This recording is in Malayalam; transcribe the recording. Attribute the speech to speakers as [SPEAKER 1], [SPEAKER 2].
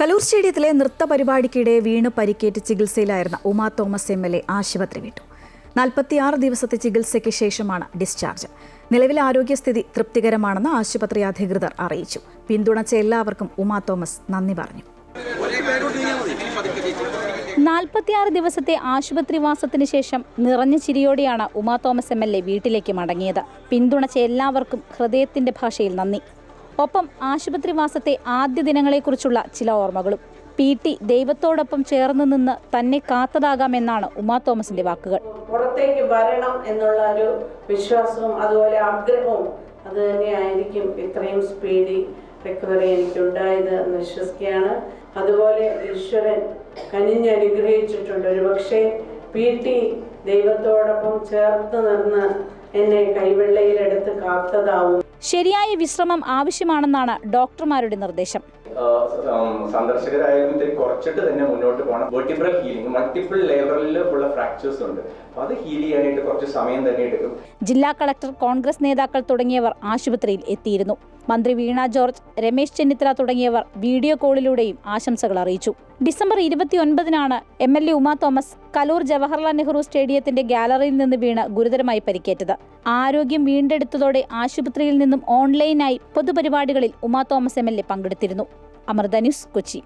[SPEAKER 1] കലൂർ സ്റ്റേഡിയത്തിലെ നൃത്ത പരിപാടിക്കിടെ വീണ് പരിക്കേറ്റ് ചികിത്സയിലായിരുന്ന Uma Thomas M L A ആശുപത്രി വിട്ടു. നാൽപ്പത്തിയാറ് ദിവസത്തെ ചികിത്സയ്ക്ക് ശേഷമാണ് ഡിസ്ചാർജ്. നിലവിലെ ആരോഗ്യസ്ഥിതി തൃപ്തികരമാണെന്ന് ആശുപത്രി അധികൃതർ അറിയിച്ചു. പിന്തുണച്ച എല്ലാവർക്കും ഉമാ തോമസ് നന്ദി പറഞ്ഞു.
[SPEAKER 2] നാൽപ്പത്തിയാറ് ദിവസത്തെ ആശുപത്രിവാസത്തിന് ശേഷം നിറഞ്ഞ ചിരിയോടെയാണ് Uma Thomas M L A വീട്ടിലേക്ക് മടങ്ങിയത്. പിന്തുണച്ച എല്ലാവർക്കും ഹൃദയത്തിന്റെ ഭാഷയിൽ നന്ദി. ഒപ്പം ആശുപത്രിവാസത്തെ ആദ്യ ദിനങ്ങളെക്കുറിച്ചുള്ള ചില ഓർമ്മകളും. പി. ടി. ദൈവത്തോടൊപ്പം ചേർന്ന് നിന്ന് തന്നെ കാത്തതാകാമെന്നാണ് ഉമാ തോമസിന്റെ വാക്കുകൾ.
[SPEAKER 3] പുറത്തേക്ക് വരണം എന്നുള്ള ഒരു വിശ്വാസവും അതുപോലെ ആഗ്രഹവും അത് തന്നെയായിരിക്കും ഇത്രയും സ്പീഡി റിക്കവറി എനിക്കുണ്ടായത് എന്ന് വിശ്വസിക്കുകയാണ്. അതുപോലെ ഈശ്വരൻ കനിഞ്ഞനുഗ്രഹിച്ചിട്ടുണ്ട് ഒരു പക്ഷേ പി. ടി. ദൈവത്തോടൊപ്പം ചേർത്ത് നിന്ന് എന്നെ കൈവെള്ളയിലെടുത്ത് കാത്തതാവും
[SPEAKER 2] ശരിയായ വിശ്രമം ആവശ്യമാണെന്നാണ് ഡോക്ടർമാരുടെ നിർദ്ദേശം.
[SPEAKER 4] സന്ദർശകരായാലും ഇത്തിരി കുറച്ചിട്ട് തന്നെ മുന്നോട്ട് പോകണം. വെർട്ടിബ്രൽ ഹീലിംഗ് മൾട്ടിപ്പിൾ ലെവലിൽ ഉള്ള ഫ്രാക്ചേഴ്സ് ഉണ്ട്. അത് ഹീൽ ചെയ്യാനായിട്ട് കുറച്ച് സമയം തന്നെ എടുക്കും.
[SPEAKER 2] ജില്ലാ കളക്ടർ കോൺഗ്രസ് നേതാക്കൾ തുടങ്ങിയവർ ആശുപത്രിയിൽ എത്തിയിരുന്നു. മന്ത്രി വീണ ജോർജ് രമേശ് ചെന്നിത്തല തുടങ്ങിയവർ വീഡിയോ കോളിലൂടെയും ആശംസകൾ അറിയിച്ചു. December ഇരുപത്തിയൊൻപതിനാണ് M L A Uma Thomas Kaloor Jawaharlal Nehru സ്റ്റേഡിയത്തിന്റെ ഗാലറിയിൽ നിന്ന് വീണ് ഗുരുതരമായി പരിക്കേറ്റത്. ആരോഗ്യം വീണ്ടെടുത്തതോടെ ആശുപത്രിയിൽ നിന്നും ഓൺലൈനായി പൊതുപരിപാടികളിൽ Uma Thomas M L A പങ്കെടുത്തിരുന്നു. അമൃത ന്യൂസ് കൊച്ചി.